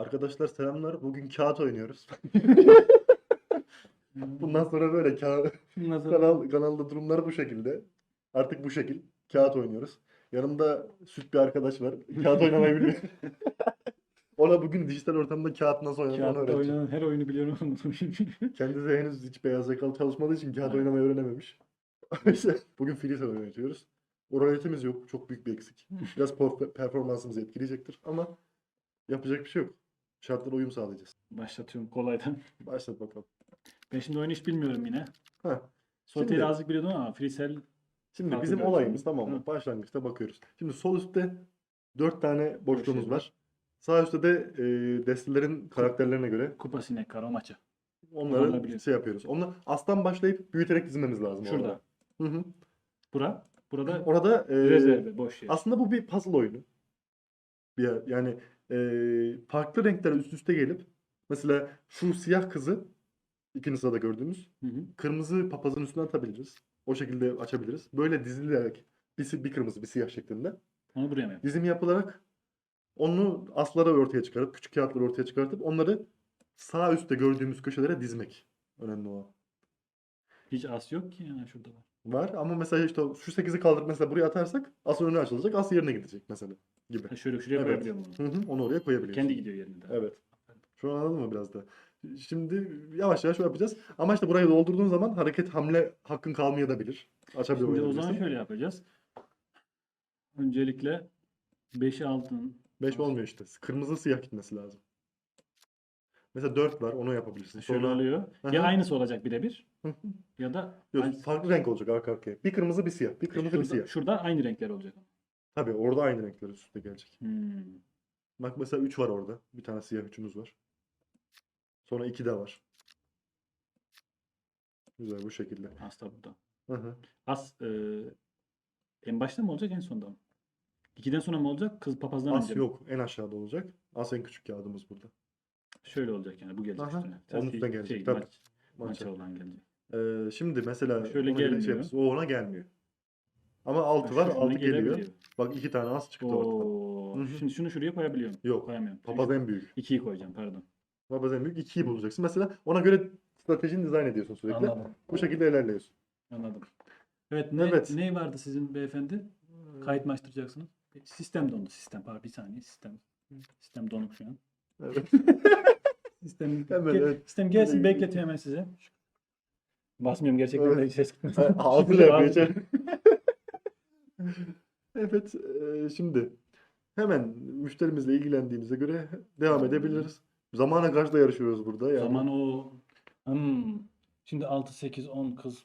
Arkadaşlar selamlar. Bugün kağıt oynuyoruz. Bundan sonra böyle ka- Bundan sonra kanal kanalda durumlar bu şekilde. Artık bu şekil. Kağıt oynuyoruz. Yanımda süt bir arkadaş var. Kağıt oynamayı biliyor. Ona bugün dijital ortamda kağıt nasıl oynanır onu kağıtta öğreteceğim. oynanan her oyunu biliyorum. Kendisi de henüz hiç beyaz yakalı çalışmadığı için kağıt oynamayı öğrenememiş. İşte bugün freestyle oynatıyoruz. Oralitemiz yok. Çok büyük bir eksik. Biraz por- performansımızı etkileyecektir ama yapacak bir şey yok. Şartlara uyum sağlayacağız. Başlatıyorum kolaydan. Başlat bakalım. Ben şimdi oyunu hiç bilmiyorum yine. Heh. Sote'yi Şimdi- azıcık biliyordum ama Freecell Şimdi bizim görüyoruz. olayımız tamam mı? Hı. Başlangıçta bakıyoruz. Şimdi sol üstte dört tane boşluğumuz şey var. var. Sağ üstte de e, destelerin karakterlerine göre kupa sinek karo maçı. onları Kullanabiliyoruz. şey yapıyoruz. Onu aslan başlayıp büyüterek dizmemiz lazım. Şurada. orada. Hı hı. Bura. Burada Orada e, rezerve boş yer. aslında bu bir puzzle oyunu. Bir yani e, farklı renkler üst üste gelip mesela şu siyah kızı ikinci sırada gördüğümüz Hı hı. kırmızı papazın üstüne atabiliriz. O şekilde açabiliriz. Böyle dizilerek bir, bir kırmızı bir siyah şeklinde Onu buraya mı dizim yapılarak onu asları ortaya çıkarıp küçük kağıtları ortaya çıkartıp onları sağ üstte gördüğümüz köşelere dizmek. Önemli olan. Hiç as yok ki yani şurada var. Var ama mesela işte şu 8'i kaldırıp mesela buraya atarsak as önüne açılacak. As yerine gidecek mesela gibi. Ha şöyle şuraya Evet. koyabiliyorum bunu. Hı hı, onu oraya koyabiliyorsun. Kendi gidiyor yerine de. Evet. Şu an anladın mı biraz da? Şimdi yavaş yavaş yapacağız. Ama işte burayı doldurduğun zaman hareket hamle hakkın kalmayabilir. Açabilir Şimdi o zaman şöyle yapacağız. Öncelikle 5'i aldın. 5 olmuyor işte. Kırmızı siyah gitmesi lazım. Mesela 4 var onu yapabilirsin. Şöyle Sonra alıyor. Hı Ya aynısı olacak birebir ya da Yok, farklı renk olacak arka arkaya. Bir kırmızı bir siyah. Bir kırmızı bir şurada, siyah. şurada aynı renkler olacak. Tabii orada aynı renkler üst üste gelecek. Hmm. Bak mesela 3 var orada. Bir tane siyah üçümüz var. Sonra 2 de var. Güzel bu şekilde. As da burada. Hı hı. As e, en başta mı olacak en sonda mı? İkiden sonra mı olacak? Kız papazdan As önce mi? yok. En aşağıda olacak. As en küçük kağıdımız burada. Şöyle olacak yani bu gelecek Aha, üstüne. onun Şey- üstüne gelecek, Şey, tabii. maç, Maça. maça olan gelecek. Ee, şimdi mesela Şöyle ona göre gelmiyor. yaparız. O ona gelmiyor. Ama 6 Ha, var. şuna 6 geliyor. Bak iki tane as çıktı ortadan. Oo, Hı hı. Şimdi şunu şuraya koyabiliyorum. Yok. Koyamıyorum. Papaz en büyük. 2'yi koyacağım pardon. Papaz en büyük. 2'yi bulacaksın. Mesela ona göre stratejini dizayn ediyorsun sürekli. Anladım. Bu şekilde ilerliyorsun. Anladım. Evet ne, Evet. ne vardı sizin beyefendi? Kayıt mı açtıracaksınız? Sistem dondu sistem. Pardon bir saniye sistem. Sistem donuk şu an. Evet. Sistem, Hemen, ge- evet. sistem gelsin bekletiyor hemen size. Basmıyorum gerçekten Evet. de ses gitmesin. Ağzıyla yapıyor. İçeri. evet. e, şimdi hemen müşterimizle ilgilendiğimize göre devam edebiliriz. Zamana karşı da yarışıyoruz burada. Yani. zaman o hmm. Şimdi 6 8 10 kız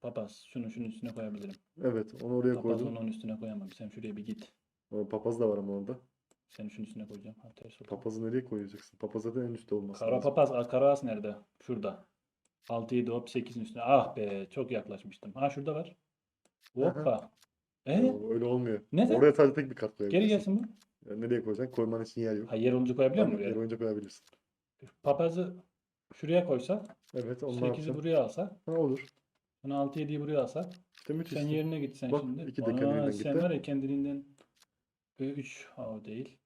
papaz. Şunu şunun üstüne koyabilirim. Evet. Onu oraya Papaz koydum. onun üstüne koyamam. Sen şuraya bir git. O papaz da var ama orada. Sen şunun üstüne koyacağım. Ha, ters oldu. Papazı nereye koyacaksın? Papaz zaten en üstte olması Kara lazım. papaz, kara as nerede? Şurada. 6 7 hop 8'in üstüne. Ah be çok yaklaşmıştım. Ha şurada var. Hoppa. E O- Öyle olmuyor. Neden? Oraya sadece tek bir kart geri koyabilirsin. gelsin bu. Yani nereye koyacaksın? Koyman için yer yok. Ha yer olunca koyabiliyor muyum yer oyunca koyabilirsin. Papazı şuraya koysak, Evet, onu ne 8'i yapacaksın? buraya alsak, Ha, olur. sonra 6 7'yi buraya alsak. İşte müthiş. Sen yerine gitsen Bak, şimdi. iki de Ana, kendiliğinden sen gitti. var ya kendiliğinden 3 ha o değil.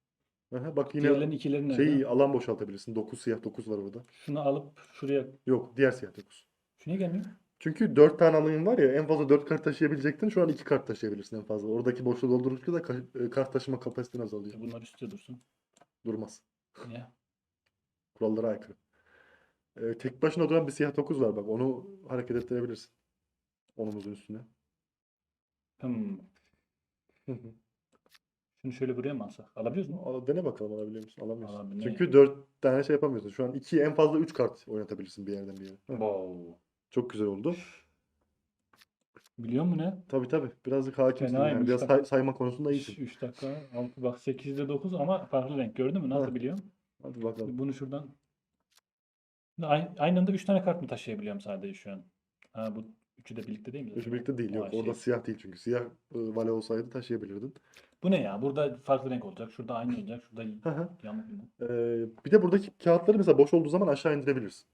Aha, bak Diğerlerin yine ikileri nerede? şeyi alan boşaltabilirsin. 9 siyah 9 var orada. Şunu alıp şuraya. Yok, diğer siyah 9. Şu niye gelmiyor? Çünkü 4 tane alanın var ya en fazla 4 kart taşıyabilecektin. Şu an 2 kart taşıyabilirsin en fazla. Oradaki boşluğu doldurdukça da ka- e, kart taşıma kapasiten azalıyor. Bunlar üstte dursun. Durmaz. Niye? Kurallara aykırı. Ee, tek başına duran bir siyah 9 var bak. Onu hareket ettirebilirsin. Onumuzun üstüne. Hmm. Şunu şöyle buraya mı alsak? Alabiliyoruz mu? Al- Dene bakalım alabiliyor musun? Alamıyorsun. Alamıyor. Çünkü 4 tane şey yapamıyorsun. Şu an 2 en fazla 3 kart oynatabilirsin bir yerden bir yere. Wow. Çok güzel oldu. Biliyor musun ne? Tabii tabii. Birazcık hakimsin yani. Fenaymış Biraz say- sayma konusunda iyisin. 3 dakika. 6 bak 8'de 9 ama farklı renk. Gördün mü? Nasıl Heh. biliyorum? Hadi bakalım. Bunu şuradan aynı, aynı anda 3 tane kart mı taşıyabiliyorum sadece şu an? Ha bu üçü de birlikte değil mi? Üçü zaten? birlikte değil. Yok. Aa, şey. Orada siyah değil çünkü. Siyah e, vale olsaydı taşıyabilirdin. Bu ne ya? Burada farklı renk olacak. Şurada aynı olacak. Şurada Hı hı. yamuk yumuk. Ee, bir de buradaki kağıtları mesela boş olduğu zaman aşağı indirebilirsin.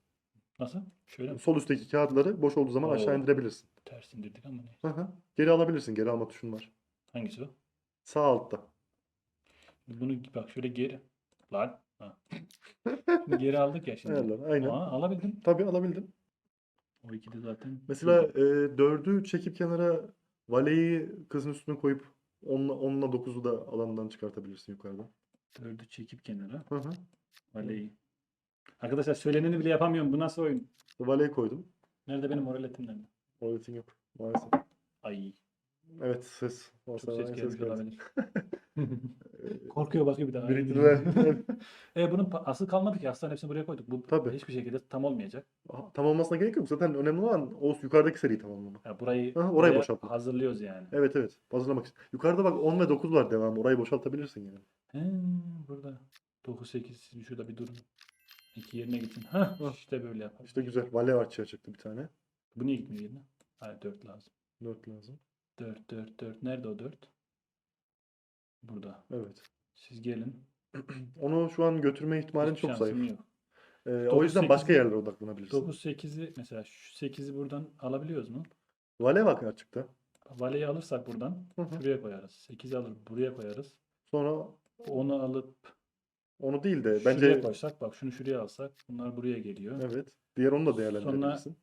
Nasıl? Şöyle mi? Sol üstteki kağıtları boş olduğu zaman aşağı Oo. indirebilirsin. Ters indirdik ama ne? Hı hı. Geri alabilirsin. Geri alma tuşun var. Hangisi o? Sağ altta. Bunu bak şöyle geri. Lan. Ha. Geri aldık ya şimdi. Ayarlar, aynen. Aa, alabildim. Tabii alabildim. O ikili zaten. Mesela e, dördü çekip kenara valeyi kızın üstüne koyup onunla, onunla dokuzu da alandan çıkartabilirsin yukarıdan. Dördü çekip kenara. Hı hı. Valeyi. Arkadaşlar söyleneni bile yapamıyorum. Bu nasıl oyun? Valeyi koydum. Nerede benim moraletim nerede? Oraletin yok maalesef. Ay. Evet ses. Çok ses ses gelmiş olabilir. Korkuyor bakıyor bir daha. Biriktirdiler. e bunun asıl kalmadı ki. Aslan hepsini buraya koyduk. Bu Tabii. hiçbir şekilde tam olmayacak. Aha, Tamamlamasına gerek yok. Zaten önemli olan o yukarıdaki seriyi tamamlamak. Ya burayı Aha, orayı boşaltmak. hazırlıyoruz yani. Evet evet. Hazırlamak için. Yukarıda bak 10 ve 9 var devam. Orayı boşaltabilirsin yani. He, burada 9 8 siz şurada bir durun. İki yerine gitsin. Hah Hah. işte böyle yapalım. İşte güzel. Vale açığa çıktı bir tane. Bu niye gitmiyor yerine? Hayır 4 lazım. 4 lazım. 4 4 4 nerede o 4? Burada. Evet. Siz gelin. Onu şu an götürme ihtimalin çok şansım zayıf. yok. Ee, o Dokuz, yüzden sekiz- başka yerlere odaklanabilirsin. 9 8'i mesela şu 8'i buradan alabiliyoruz mu? Vale bak açıkta. Valeyi alırsak buradan Hı hı. şuraya koyarız. 8'i alır buraya koyarız. Sonra Onu alıp onu değil de şuraya bence koysak bak şunu şuraya alsak bunlar buraya geliyor. evet. Diğer onu da değerlendirebilirsin.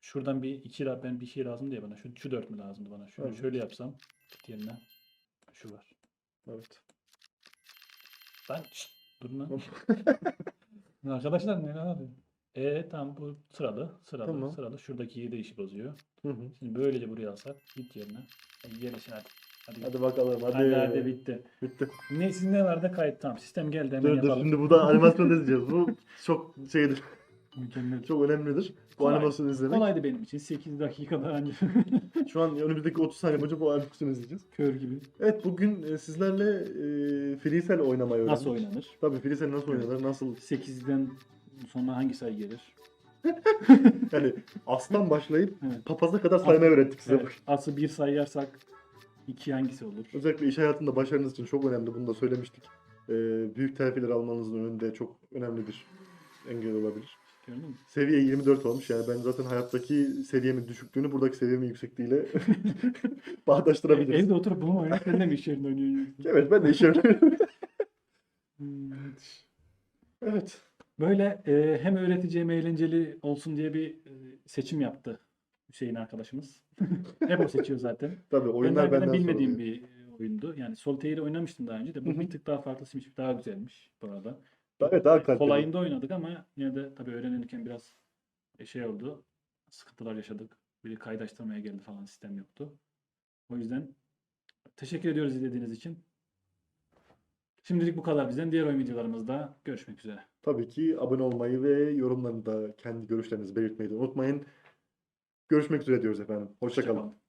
Şuradan bir iki ben bir şey lazım diye bana. Şu, şu dört mü lazımdı bana? Şunu Evet. şöyle yapsam yerine şu var. Evet. Lan şşt, durun lan. Arkadaşlar ne abi? E tamam bu sıralı, sıralı, Tamam. sıralı. Şuradaki de işi bozuyor. Hı hı. Şimdi böylece buraya alsak git yerine. Hadi gel işine hadi. Hadi, Hadi bakalım hadi. hadi, hadi, bitti. Bitti. Ne sizin ne vardı kayıt tamam. Sistem geldi hemen Dur dur yapalım. şimdi bu da animasyon izleyeceğiz. Bu çok şeydir. Mükemmel. Çok önemlidir. Bu Kolay. animasyonu izlemek. Kolaydı benim için. 8 dakikada önce. Şu an önümüzdeki 30 saniye boyunca bu animasyonu izleyeceğiz. Kör gibi. Evet bugün e, sizlerle e, Freecell oynamayı öğrendik. Nasıl oynanır? Tabii Freecell nasıl oynanır, nasıl 8'den sonra hangi sayı gelir? yani aslan başlayıp Evet. papaza kadar saymayı öğrettik size. Evet. Ası bir sayarsak iki hangisi olur? Özellikle iş hayatında başarınız için çok önemli. Bunu da söylemiştik. E, büyük terfiler almanızın önünde çok önemli bir engel olabilir. Gördün mü? Seviye 24 olmuş. Yani ben zaten hayattaki seviyemin düşüklüğünü buradaki seviyemin yüksekliğiyle bağdaştırabiliriz. Evde oturup bunu oynamak ben de mi iş yerinde oynuyorum? Evet ben de iş yerimde- Hmm. Evet. Böyle e, hem öğretici hem eğlenceli olsun diye bir e, seçim yaptı Hüseyin arkadaşımız. Hep o seçiyor zaten. Tabii Ben de oyunlar hakikaten benden bilmediğim soruluyor. bir e, oyundu. Yani Soltaire'i oynamıştım daha önce de. Bu Hı hı. bir tık daha farklısıymış. Daha güzelmiş bu arada. Evet daha kaliteli. Kolayında oynadık ama yine de tabii öğrenirken biraz e, şey oldu. Sıkıntılar yaşadık. Biri kaydaştırmaya geldi falan sistem yoktu. O yüzden teşekkür ediyoruz izlediğiniz için. Şimdilik bu kadar bizden. Diğer oyun videolarımızda görüşmek üzere. Tabii ki abone olmayı ve yorumlarında kendi görüşlerinizi belirtmeyi de unutmayın. Görüşmek üzere diyoruz efendim. Hoşça kalın. Hoşça.